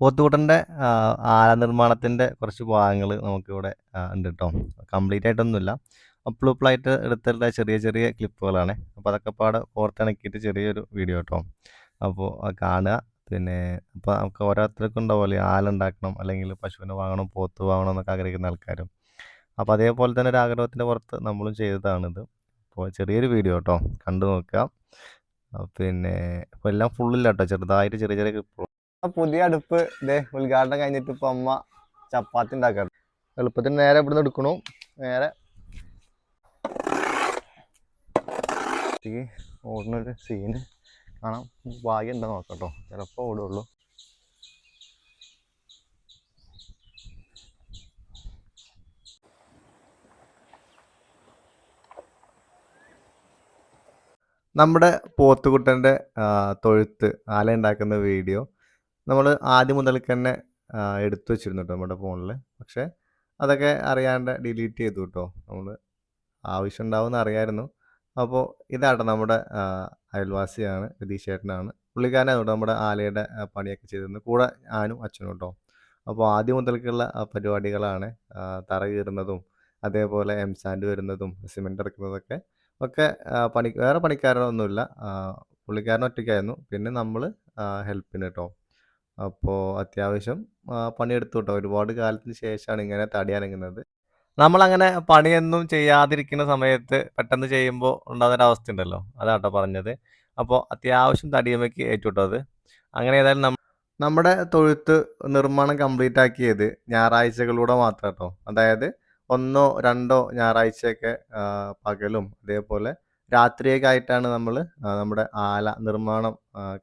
പോത്തുകുട്ടന്റെ ആല നിർമ്മാണത്തിന്റെ കുറച്ച് ഭാഗങ്ങൾ നമുക്കിവിടെ ഉണ്ട് കേട്ടോ കംപ്ലീറ്റ് ആയിട്ടൊന്നുമില്ല. അപ്പിളായിട്ട് എടുത്തിട്ടുള്ള ചെറിയ ചെറിയ ക്ലിപ്പുകളാണ്. അപ്പോൾ അതൊക്കെ പാടെ ഓർത്തിണക്കിയിട്ട് ചെറിയൊരു വീഡിയോ കേട്ടോ അപ്പോൾ കാണുക. പിന്നെ അപ്പോൾ നമുക്ക് ഓരോരുത്തർക്കും ഉണ്ടാവുമല്ലോ ആല ഉണ്ടാക്കണം അല്ലെങ്കിൽ പശുവിനെ വാങ്ങണം പോത്ത് വാങ്ങണം എന്നൊക്കെ ആഗ്രഹിക്കുന്ന ആൾക്കാരും. അപ്പോൾ അതേപോലെ തന്നെ ഒരു ആഗ്രഹത്തിന്റെ പുറത്ത് നമ്മളും ചെയ്തതാണിത്. അപ്പോൾ ചെറിയൊരു വീഡിയോ കേട്ടോ കണ്ടു നോക്കുക. പിന്നെ ഇപ്പോൾ എല്ലാം ഫുള്ളില്ല കേട്ടോ ചെറുതായിട്ട് ചെറിയ ചെറിയ പുതിയ അടുപ്പ് ഇതേ ഉദ്ഘാടനം കഴിഞ്ഞിട്ട് ഇപ്പൊ അമ്മ ചപ്പാത്തി ഉണ്ടാക്കാറ് എളുപ്പത്തിന് നേരെ ഇവിടുന്ന് എടുക്കണു. നേരെ. ഓടുന്നൊരു സീന് കാണാം. ഭാഗ്യം ഉണ്ടോ നോക്കട്ടോ ചിലപ്പോൾ ഓടുള്ളൂ. നമ്മുടെ പോത്തുകുട്ടന്റെ തൊഴുത്ത് ആല ഉണ്ടാക്കുന്ന വീഡിയോ നമ്മൾ ആദ്യം മുതൽക്ക് തന്നെ എടുത്തു വെച്ചിരുന്നു നമ്മുടെ ഫോണിൽ പക്ഷേ അതൊക്കെ അറിയാണ്ട് ഡിലീറ്റ് ചെയ്തു കേട്ടോ നമ്മൾ ആവശ്യം ഉണ്ടാവുമെന്ന് അറിയായിരുന്നു. അപ്പോൾ ഇതാട്ടോ നമ്മുടെ അയൽവാസിയാണ് രതീഷ് ചേട്ടനാണ് പുള്ളിക്കാരനാണ് കേട്ടോ നമ്മുടെ ആലയുടെ പണിയൊക്കെ ചെയ്തിരുന്നത് കൂടെ ഞാനും അച്ഛനും കേട്ടോ അപ്പോൾ ആദ്യം മുതൽക്കുള്ള പരിപാടികളാണ് തറ കീറുന്നതും അതേപോലെ എം സാൻഡ് വരുന്നതും സിമെന്റ് ഇറക്കുന്നതൊക്കെ ഒക്കെ പണി വേറെ പണിക്കാരനൊന്നുമില്ല. പുള്ളിക്കാരൻ ഒറ്റയ്ക്കായിരുന്നു. പിന്നെ നമ്മൾ ഹെൽപ്പിന് കേട്ടോ അപ്പോൾ അത്യാവശ്യം പണിയെടുത്തു കേട്ടോ ഒരുപാട് കാലത്തിന് ശേഷമാണ് ഇങ്ങനെ തടി അനങ്ങുന്നത്. നമ്മളങ്ങനെ പണിയൊന്നും ചെയ്യാതിരിക്കുന്ന സമയത്ത് പെട്ടെന്ന് ചെയ്യുമ്പോൾ ഉണ്ടാകുന്ന അവസ്ഥ ഉണ്ടല്ലോ അതാട്ടോ പറഞ്ഞത്. അപ്പോൾ അത്യാവശ്യം തടിയമ്മയ്ക്ക് ഏറ്റുട്ടോ അത്. അങ്ങനെ ഏതായാലും നമ്മ നമ്മുടെ തൊഴുത്ത് നിർമ്മാണം കംപ്ലീറ്റ് ആക്കിയത് ഞായറാഴ്ചകളിലൂടെ മാത്രം കേട്ടോ അതായത് ഒന്നോ രണ്ടോ ഞായറാഴ്ചയൊക്കെ പകലും അതേപോലെ രാത്രിയൊക്കെ ആയിട്ടാണ് നമ്മൾ നമ്മുടെ ആല നിർമ്മാണം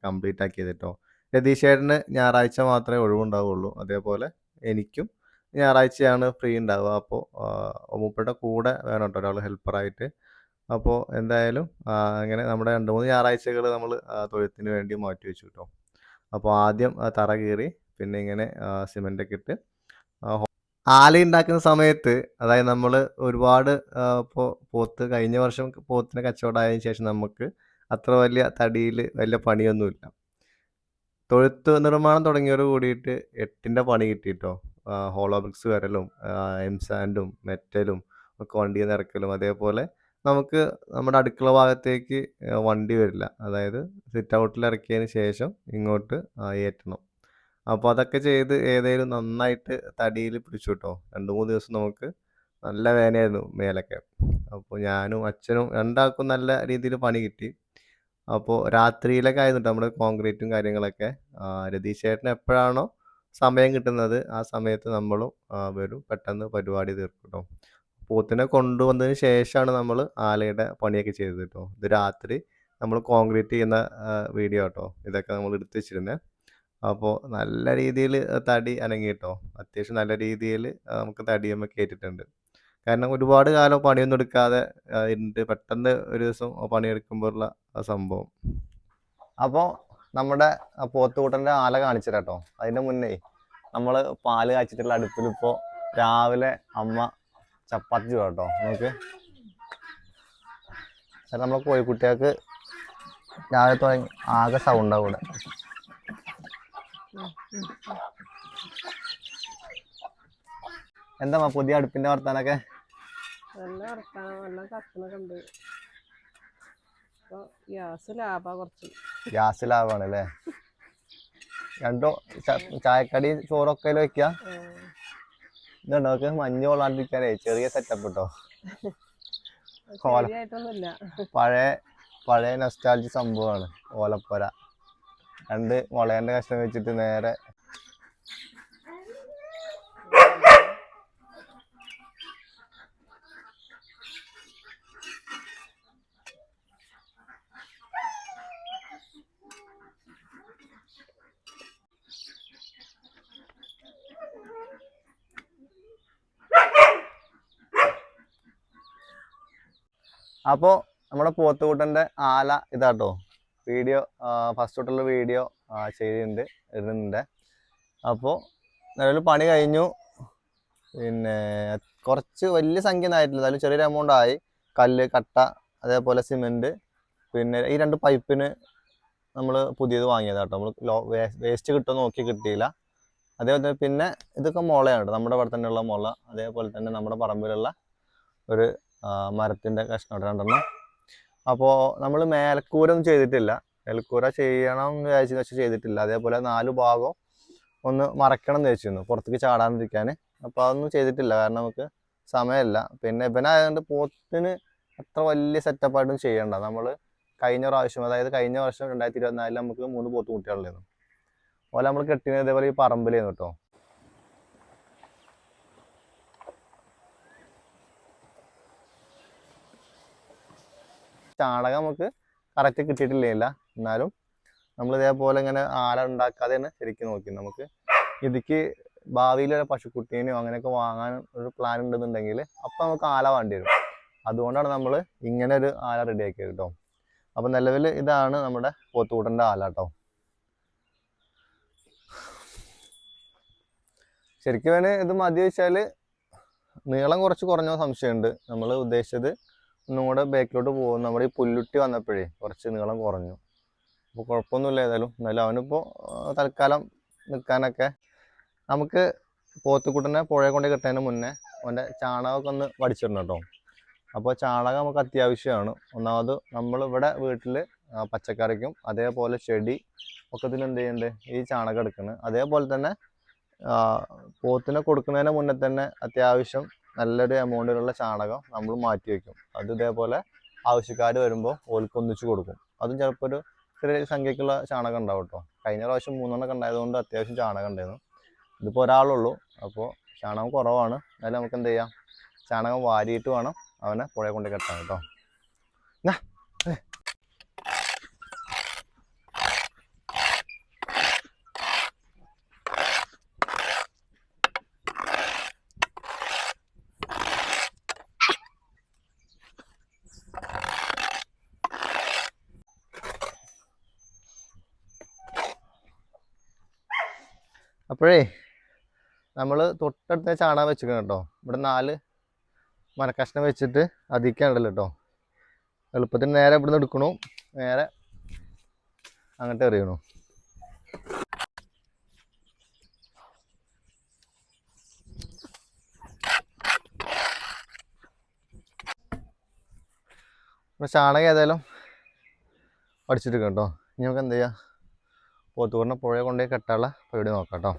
കംപ്ലീറ്റ് ആക്കിയത് കേട്ടോ രതീഷ് ചേട്ടന് ഞായറാഴ്ച മാത്രമേ ഒഴിവുണ്ടാവുള്ളൂ. അതേപോലെ എനിക്കും ഞായറാഴ്ചയാണ് ഫ്രീ ഉണ്ടാവുക. അപ്പോൾ ഒമ്മൂപ്പയുടെ കൂടെ വേണം കേട്ടോ ഒരാൾ ഹെൽപ്പറായിട്ട് അപ്പോൾ എന്തായാലും അങ്ങനെ നമ്മുടെ രണ്ട് മൂന്ന് ഞായറാഴ്ചകൾ നമ്മൾ തൊഴുത്തിന് വേണ്ടി മാറ്റി വെച്ചു കേട്ടോ അപ്പോൾ ആദ്യം തറ കീറി പിന്നെ ഇങ്ങനെ സിമെന്റൊക്കെ ഇട്ട് ആല ഉണ്ടാക്കുന്ന സമയത്ത് അതായത് നമ്മൾ ഒരുപാട് ഇപ്പോൾ പോത്ത് കഴിഞ്ഞ വർഷം പോത്തിനെ കച്ചവടമായതിനു ശേഷം നമുക്ക് അത്ര വലിയ തടിയിൽ വലിയ പണിയൊന്നുമില്ല. തൊഴുത്ത് നിർമ്മാണം തുടങ്ങിയവർ കൂടിയിട്ട് എട്ടിന്റെ പണി കിട്ടിയിട്ടോ ഹോളോ ബ്രിക്സ് വരലും എം സാൻഡും മെറ്റലും ഒക്കെ വണ്ടി നിറക്കലും അതേപോലെ നമുക്ക് നമ്മുടെ അടുക്കള ഭാഗത്തേക്ക് വണ്ടി വരില്ല. അതായത് സിറ്റ് ഔട്ടിൽ ഇറക്കിയതിന് ശേഷം ഇങ്ങോട്ട് ഏറ്റണം. അപ്പോൾ അതൊക്കെ ചെയ്ത് ഏതെങ്കിലും നന്നായിട്ട് തടിയിൽ പിടിച്ചു കിട്ടോ. രണ്ട് മൂന്ന് ദിവസം നമുക്ക് നല്ല വേനയായിരുന്നു മേലൊക്കെ. അപ്പോൾ ഞാനും അച്ഛനും രണ്ടാൾക്കും നല്ല രീതിയിൽ പണി കിട്ടി. അപ്പോൾ രാത്രിയിലൊക്കെ ആയിരുന്നു നമ്മുടെ കോൺക്രീറ്റും കാര്യങ്ങളൊക്കെ രതീഷ് ചേട്ടന് എപ്പോഴാണോ സമയം കിട്ടുന്നത് ആ സമയത്ത് നമ്മളും വരും. പെട്ടെന്ന് പരിപാടി തീർക്കും കേട്ടോ പോത്തിനെ കൊണ്ടുവന്നതിന് ശേഷമാണ് നമ്മൾ ആലയുടെ പണിയൊക്കെ ചെയ്തത് കേട്ടോ ഇത് രാത്രി നമ്മൾ കോൺക്രീറ്റ് ചെയ്യുന്ന വീഡിയോ കേട്ടോ ഇതൊക്കെ നമ്മൾ എടുത്ത് വെച്ചിരുന്നത് അപ്പോൾ നല്ല രീതിയിൽ തടി അനങ്ങി കേട്ടോ അത്യാവശ്യം നല്ല രീതിയിൽ നമുക്ക് തടിയൊക്കെ കയറ്റിട്ടുണ്ട് കാരണം ഒരുപാട് കാലം പണിയൊന്നും എടുക്കാതെ ഇരുന്നിട്ട് പെട്ടെന്ന് ഒരു ദിവസം പണിയെടുക്കുമ്പോഴുള്ള ആ സംഭവം. അപ്പോൾ നമ്മുടെ പോത്തുകൂട്ടന്റെ ആല കാണിച്ചു കേട്ടോ അതിന്റെ മുന്നേ നമ്മൾ പാൽ കാച്ചിട്ടുള്ള അടുപ്പിൽ ഇപ്പോൾ രാവിലെ അമ്മ ചപ്പാത്തി ചൂടാ കേട്ടോ നമുക്ക് നമ്മൾ കോഴിക്കുട്ടികൾക്ക് രാവിലെ തുടങ്ങി ആകെ സൗണ്ടാവും ഇവിടെ. എന്താ പുതിയ അടുപ്പിന്റെ വർത്താനൊക്കെ? നല്ല വർത്താനം നല്ല കത്തണൊക്കെ ഉണ്ട് ഗ്യാസ് ലാഭാണ് കുറച്ച്. ഗ്യാസ് ലാഭമാണ് അല്ലേ രണ്ടോ ചായക്കടി ചോറൊക്കെ വെക്ക? വെക്കുക ഇതുണ്ടോ? നമുക്ക് മഞ്ഞ് കൊള്ളാണ്ടിരിക്കാനേ ചെറിയ സെറ്റപ്പ് കേട്ടോ. പഴയ പഴയ നൊസ്റ്റാൾജി സംഭവമാണ്. ഓലപ്പുര. രണ്ട് മുളയന്റെ കഷ്ണം വെച്ചിട്ട് നേരെ അപ്പോൾ നമ്മുടെ പോത്തുകൂട്ടന്റെ ആല ഇതാട്ടോ. വീഡിയോ ഫസ്റ്റ് തൊട്ടുള്ള വീഡിയോ ചെയ്തിട്ടുണ്ട് ഇടുന്നുണ്ട്. അപ്പോൾ നിലവിൽ പണി കഴിഞ്ഞു. പിന്നെ കുറച്ച് വലിയ സംഖ്യ ഒന്നും ആയിട്ടില്ല. എന്നാലും ചെറിയൊരു എമൗണ്ട് ആയി. കല്ല് കട്ട അതേപോലെ സിമെന്റ് പിന്നെ ഈ രണ്ട് പൈപ്പിന് നമ്മൾ പുതിയത് വാങ്ങിയതാട്ടോ. നമ്മൾ ലോ വേസ്റ്റ് കിട്ടുമോ നോക്കി കിട്ടിയില്ല. അതേപോലെ പിന്നെ ഇതൊക്കെ മുളയാണ് നമ്മുടെ ഇവിടെ തന്നെയുള്ള മുള. അതേപോലെ തന്നെ നമ്മുടെ പറമ്പിലുള്ള ഒരു മരത്തിന്റെ കഷ്ണം രണ്ടെണ്ണം. അപ്പോൾ നമ്മൾ മേൽക്കൂരൊന്നും ചെയ്തിട്ടില്ല. മേൽക്കൂര ചെയ്യണം എന്ന് വിചാരിച്ചു വെച്ചാൽ ചെയ്തിട്ടില്ല. അതേപോലെ നാല് ഭാഗം ഒന്ന് മറക്കണം എന്ന് വെച്ചിരുന്നു പുറത്തേക്ക് ചാടാതിരിക്കാൻ അപ്പോൾ അതൊന്നും ചെയ്തിട്ടില്ല കാരണം നമുക്ക് സമയമില്ല. പിന്നെ ഇവനായതുകൊണ്ട് പോത്തിന് അത്ര വലിയ സെറ്റപ്പായിട്ടും ചെയ്യണ്ട. നമ്മൾ കഴിഞ്ഞ പ്രാവശ്യം അതായത് കഴിഞ്ഞ വർഷം രണ്ടായിരത്തി ഇരുപത്തിനാലിൽ നമുക്ക് മൂന്ന് പോത്ത് കുട്ടികളുണ്ടായിരുന്നു അതുപോലെ നമ്മൾ കെട്ടിയത് ഇതേപോലെ ഈ പറമ്പിലായിരുന്നു കേട്ടോ. ചാണകം നമുക്ക് കറക്റ്റ് കിട്ടിയിട്ടില്ല എന്നാലും നമ്മൾ ഇതേപോലെ ഇങ്ങനെ ആല തന്നെ ശരിക്കും നോക്കി. നമുക്ക് ഇതിക്ക് ഭാവിയിൽ ഒരു പശുക്കുട്ടീനെയോ അങ്ങനെയൊക്കെ വാങ്ങാൻ ഒരു പ്ലാൻ ഉണ്ടെന്നുണ്ടെങ്കിൽ അപ്പം നമുക്ക് ആല വേണ്ടി വരും. അതുകൊണ്ടാണ് നമ്മൾ ഇങ്ങനെ ഒരു ആല റെഡിയാക്കിയത് കേട്ടോ അപ്പം നിലവിൽ ഇതാണ് നമ്മുടെ പോത്തുകൂട്ടന്റെ ആല കേട്ടോ ശരിക്കും വേണേൽ ഇത് മതി വെച്ചാൽ നീളം കുറച്ച് കുറഞ്ഞ സംശയമുണ്ട്. നമ്മൾ ഉദ്ദേശിച്ചത് ഒന്നും കൂടെ ബാക്കിലോട്ട് പോകും. നമ്മുടെ ഈ പുല്ലുട്ടി വന്നപ്പോഴേ കുറച്ച് നീളം കുറഞ്ഞു. അപ്പോൾ കുഴപ്പമൊന്നുമില്ല ഏതായാലും. എന്നാലും അവനിപ്പോൾ തൽക്കാലം നിൽക്കാനൊക്കെ. നമുക്ക് പോത്തുക്കുട്ടനെ പുഴയെ കൊണ്ട് കിട്ടുന്നതിന് മുന്നേ അവന്റെ ചാണകമൊക്കെ ഒന്ന് വടിച്ചിടണം കേട്ടോ. അപ്പോൾ ചാണകം നമുക്ക് അത്യാവശ്യമാണ്. ഒന്നാമത് നമ്മൾ ഇവിടെ വീട്ടിൽ പച്ചക്കറിക്കും അതേപോലെ ചെടി ഒക്കെ ഇതിന് എന്ത് ചെയ്യുന്നുണ്ട് ഈ ചാണകം എടുക്കുന്നത് അതേപോലെ തന്നെ പോത്തിനെ കൊടുക്കുന്നതിന് മുന്നേ തന്നെ അത്യാവശ്യം നല്ലൊരു എമൗണ്ടിലുള്ള ചാണകം നമ്മൾ മാറ്റി വെക്കും. അത് ഇതേപോലെ ആവശ്യക്കാർ വരുമ്പോൾ ഓൽക്ക് ഒന്നിച്ച് കൊടുക്കും. അതും ചിലപ്പോൾ ഒരു ചെറിയ സംഖ്യക്കുള്ള ചാണകം ഉണ്ടാവും കേട്ടോ കഴിഞ്ഞ പ്രാവശ്യം മൂന്നെണ്ണൊക്കെ ഉണ്ടായതുകൊണ്ട് അത്യാവശ്യം ചാണകം ഉണ്ടായിരുന്നു. ഇതിപ്പോൾ ഒരാളുള്ളൂ. അപ്പോൾ ചാണകം കുറവാണ്. എന്നാലും നമുക്ക് എന്ത് ചെയ്യാം? ചാണകം വാരിയിട്ട് വേണം അവനെ പുഴയെ കൊണ്ട് കെട്ടാൻ കേട്ടോ അപ്പോഴേ നമ്മൾ തൊട്ടടുത്ത ചാണകം വെച്ചിരിക്കണം കേട്ടോ. ഇവിടെ നാല് മരക്കഷ്ണം വെച്ചിട്ട് അതിക്കാണ്ടല്ലോ കേട്ടോ. എളുപ്പത്തിന് നേരെ ഇവിടുന്ന് എടുക്കണു. നേരെ അങ്ങോട്ട് എറിയണു. ഇപ്പോൾ ചാണകം ഏതായാലും അടിച്ചിട്ട് കേട്ടോ. ഇനി നമുക്ക് എന്ത് ചെയ്യാം? പോത്തുകൂറിനെ പുഴയെ കൊണ്ടുപോയി കെട്ടാനുള്ള പരിപാടി നോക്കാം കേട്ടോ.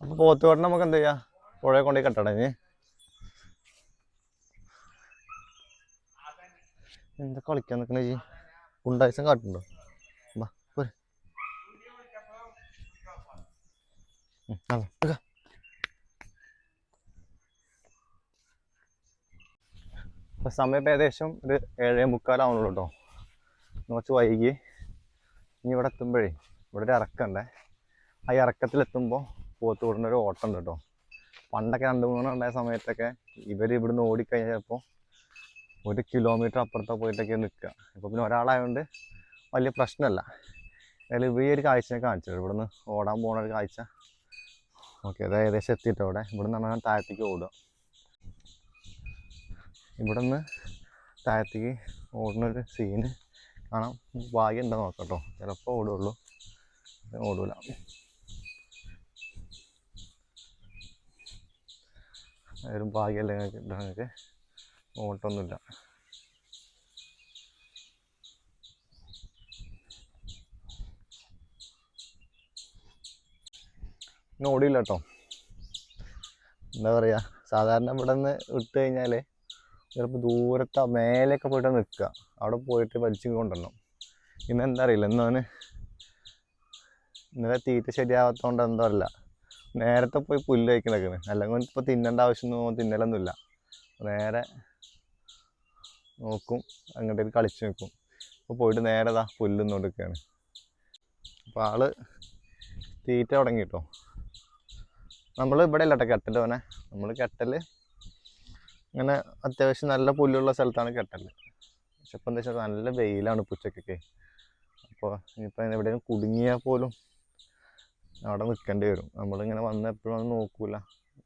അപ്പൊ പോത്തുകൂടിനെ നമുക്ക് എന്ത് ചെയ്യാം? പുഴയെ കൊണ്ടുപോയി കെട്ടണം എന്താ കളിക്കാൻ നിൽക്കണേ ജി ഗുണ്ടായിസം കാട്ടുണ്ടോ പോരെ. സമയം ഏകദേശം ഒരു ഏഴേ മുക്കാലാവുന്നുള്ളൂ കേട്ടോ കുറച്ച് വൈകി. ഇനി ഇവിടെ എത്തുമ്പോഴേ ഇവിടെ ഒരു ഇറക്കണ്ടേ. ആ ഇറക്കത്തിലെത്തുമ്പോൾ പോത്ത് കൂടുന്ന ഒരു ഓട്ടം ഉണ്ട് കേട്ടോ പണ്ടൊക്കെ രണ്ട് മൂന്നെണ്ണം ഉണ്ടായ സമയത്തൊക്കെ ഇവർ ഇവിടുന്ന് ഓടിക്കഴിഞ്ഞാൽ ചിലപ്പോൾ ഒരു കിലോമീറ്റർ അപ്പുറത്തോ പോയിട്ടൊക്കെ നിൽക്കുക. ഇപ്പോൾ പിന്നെ ഒരാളായതുകൊണ്ട് വലിയ പ്രശ്നമല്ല. അതിൽ ഈ ഒരു കാഴ്ച കാണിച്ചു ഇവിടുന്ന് ഓടാൻ പോണ ഒരു കാഴ്ച. ഓക്കെ അത് ഏകദേശം എത്തിയിട്ട് അവിടെ ഇവിടെ നിന്നാണ് താഴത്തേക്ക് ഓടുക. ഇവിടെ നിന്ന് താഴത്തേക്ക് ഓടുന്നൊരു സീന് കാണാം ഭാഗ്യം ഉണ്ടോ നോക്കട്ടോ കേട്ടോ ചിലപ്പോൾ ഓടുള്ളൂ. ഓടൂല. ആരും ഭാഗ്യമല്ല ഞങ്ങൾക്ക് ഓട്ടൊന്നുമില്ല. ഇന്ന് ഓടിയില്ല കേട്ടോ എന്താ പറയുക സാധാരണ ഇവിടെ നിന്ന് വിട്ട് കഴിഞ്ഞാൽ ചിലപ്പോൾ ദൂരത്തെ മേലെയൊക്കെ പോയിട്ട് നിൽക്കുക അവിടെ പോയിട്ട് വലിച്ചു കൊണ്ടുവരണം ഇന്ന് എന്താ അറിയില്ല. ഇന്ന് ഇന്നലെ തീറ്റ ശരിയാവാത്തതുകൊണ്ട് എന്താ അറിയില്ല. നേരത്തെ പോയി പുല്ല് കഴിക്കണൊക്കെ അല്ലെങ്കിൽ ഇപ്പോൾ തിന്നേണ്ട ആവശ്യമൊന്നും തിന്നലൊന്നുമില്ല. നേരെ നോക്കും അങ്ങോട്ടേക്ക് കളിച്ച് നിൽക്കും അപ്പോൾ പോയിട്ട് നേരെ ദാ പുല്ല് കൊടുക്കുകയാണ് അപ്പോൾ ആൾ തീറ്റ തുടങ്ങി കേട്ടോ നമ്മൾ ഇവിടെ അല്ല കേട്ടോ കെട്ടൽ പോനെ നമ്മൾ കെട്ടൽ ഇങ്ങനെ അത്യാവശ്യം നല്ല പുല്ലുള്ള സ്ഥലത്താണ് കെട്ടൽ പക്ഷെ ഇപ്പം എന്താ വെച്ചാൽ നല്ല വെയിലാണ് ഉച്ചക്കൊക്കെ. അപ്പോൾ ഇനിയിപ്പോൾ എവിടെയെങ്കിലും കുടുങ്ങിയാൽ പോലും അവിടെ നിൽക്കേണ്ടി വരും. നമ്മളിങ്ങനെ വന്ന് എപ്പോഴും നോക്കൂല.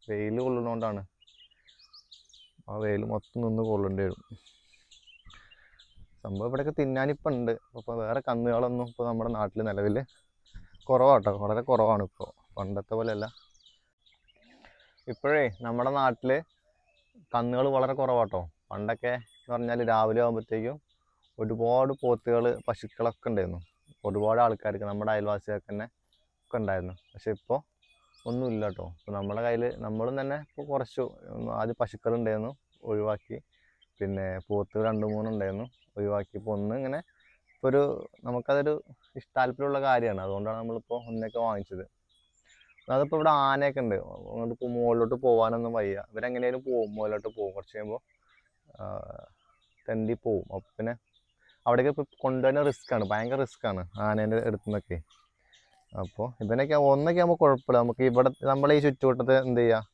വെയിൽ കൊള്ളണോണ്ടാണ് ആ വെയിൽ മൊത്തം നിന്ന് കൊള്ളേണ്ടി വരും. സംഭവം ഇവിടെയൊക്കെ തിന്നാനിപ്പം ഉണ്ട്. അപ്പോൾ വേറെ കന്നുകളൊന്നും ഇപ്പോൾ നമ്മുടെ നാട്ടിൽ നിലവിൽ കുറവാട്ടോ. വളരെ കുറവാണ് ഇപ്പോൾ. പണ്ടത്തെ പോലെയല്ല. ഇപ്പോഴേ നമ്മുടെ നാട്ടിൽ കന്നുകൾ വളരെ കുറവാട്ടോ. പണ്ടൊക്കെ എന്ന് പറഞ്ഞാൽ രാവിലെ ആകുമ്പോഴത്തേക്കും ഒരുപാട് പോത്തുകൾ പശുക്കളൊക്കെ ഉണ്ടായിരുന്നു. ഒരുപാട് ആൾക്കാർക്ക് നമ്മുടെ അയൽവാസികൾക്ക് തന്നെ ഒക്കെ ഉണ്ടായിരുന്നു. പക്ഷെ ഇപ്പോൾ ഒന്നുമില്ല കേട്ടോ ഇപ്പോൾ നമ്മുടെ കയ്യിൽ നമ്മളും തന്നെ ഇപ്പോൾ കുറച്ചു ആദ്യം പശുക്കൾ ഉണ്ടായിരുന്നു ഒഴിവാക്കി. പിന്നെ പോത്ത് രണ്ട് മൂന്നുണ്ടായിരുന്നു ഒഴിവാക്കി. ഇപ്പോൾ ഒന്ന് ഇങ്ങനെ ഇപ്പോൾ ഒരു നമുക്കതൊരു ഇഷ്ടാല്പര്യമുള്ള കാര്യമാണ്. അതുകൊണ്ടാണ് നമ്മളിപ്പോൾ ഒന്നൊക്കെ വാങ്ങിച്ചത്. അതിപ്പോൾ ഇവിടെ ആനയൊക്കെ ഉണ്ട്. അങ്ങോട്ട് ഇപ്പോൾ മുകളിലോട്ട് പോകാനൊന്നും വയ്യ. ഇവരെങ്ങനെയാലും പോകും മുകളിലോട്ട് പോകും കുറച്ച് കഴിയുമ്പോൾ തെണ്ടി പോവും. അപ്പം പിന്നെ അവിടേക്ക് ഇപ്പോൾ കൊണ്ടുവരുന്ന റിസ്ക്കാണ് ഭയങ്കര റിസ്ക്കാണ് ആനേന്റെ അടുത്തു നിന്നൊക്കെ അപ്പോൾ ഇവനൊക്കെ ഒന്നൊക്കെ ആകുമ്പോൾ കുഴപ്പമില്ല നമുക്ക് ഇവിടെ നമ്മൾ ഈ ചുറ്റുവട്ടത്ത് എന്ത് ചെയ്യാം?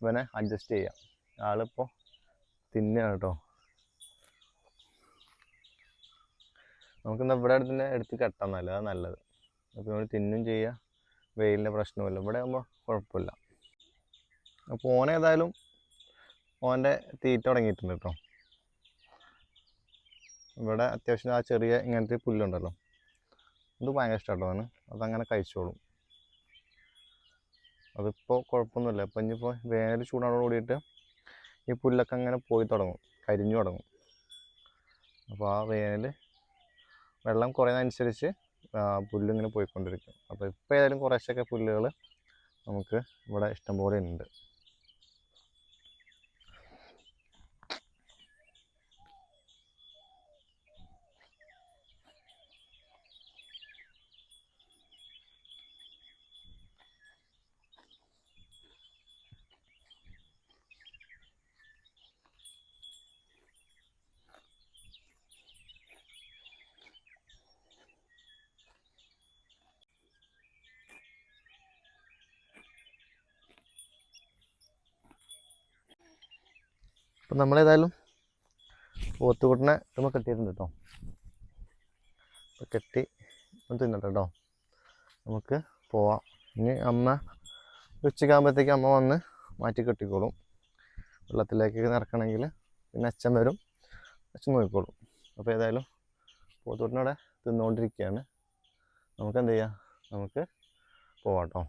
ഇവനെ അഡ്ജസ്റ്റ് ചെയ്യാം. ആളിപ്പോൾ തിന്നാണ് കേട്ടോ നമുക്കിന്ന് ഇവിടെ അടുത്ത് എടുത്ത് കെട്ടാൻ നല്ലത് അതാണ് നല്ലത്. അപ്പോൾ ഇവിടെ തിന്നും ചെയ്യുക വെയിലിന്റെ പ്രശ്നമില്ല ഇവിടെ ആകുമ്പോൾ കുഴപ്പമില്ല അപ്പോൾ ഓനെ ഏതായാലും ഓന്റെ തീറ്റ തുടങ്ങിയിട്ടുണ്ട് കേട്ടോ ഇവിടെ അത്യാവശ്യം ആ ചെറിയ ഇങ്ങനത്തെ പുല്ലുണ്ടല്ലോ. ഇത് ഭയങ്കര ഇഷ്ടമാണ് അതങ്ങനെ കഴിച്ചോളും. അതിപ്പോൾ കുഴപ്പമൊന്നുമില്ല ഇപ്പം ഇനിയിപ്പോൾ വേനൽ ചൂടോട് കൂടിയിട്ട് ഈ പുല്ലൊക്കെ അങ്ങനെ പോയി തുടങ്ങും. കരിഞ്ഞു തുടങ്ങും. അപ്പോൾ ആ വേനൽ വെള്ളം കുറയുന്നതനുസരിച്ച് പുല്ലിങ്ങനെ പോയിക്കൊണ്ടിരിക്കും. അപ്പോൾ ഇപ്പോൾ ഏതായാലും കുറേശ്ശൊക്കെ പുല്ലുകൾ നമുക്ക് ഇവിടെ ഇഷ്ടംപോലെ ഉണ്ട്. അപ്പം നമ്മളേതായാലും പോത്തുകൂട്ടിനെ നമ്മൾ കെട്ടിയിട്ടുണ്ട് കേട്ടോ. അപ്പോൾ കെട്ടി തിന്നട്ടെ കേട്ടോ. നമുക്ക് പോവാം. ഇനി അമ്മ ഉച്ചയ്ക്കാകുമ്പോഴത്തേക്ക് അമ്മ വന്ന് മാറ്റി കെട്ടിക്കോളും. വെള്ളത്തിലേക്ക് നിറക്കണമെങ്കിൽ പിന്നെ അച്ഛൻ വരും അച്ഛൻ നോക്കിക്കോളും. അപ്പോൾ ഏതായാലും പോത്തുകൂട്ടിനോടെ തിന്നുകൊണ്ടിരിക്കുകയാണ്. നമുക്ക് എന്ത് ചെയ്യാം? നമുക്ക് പോവാം കേട്ടോ.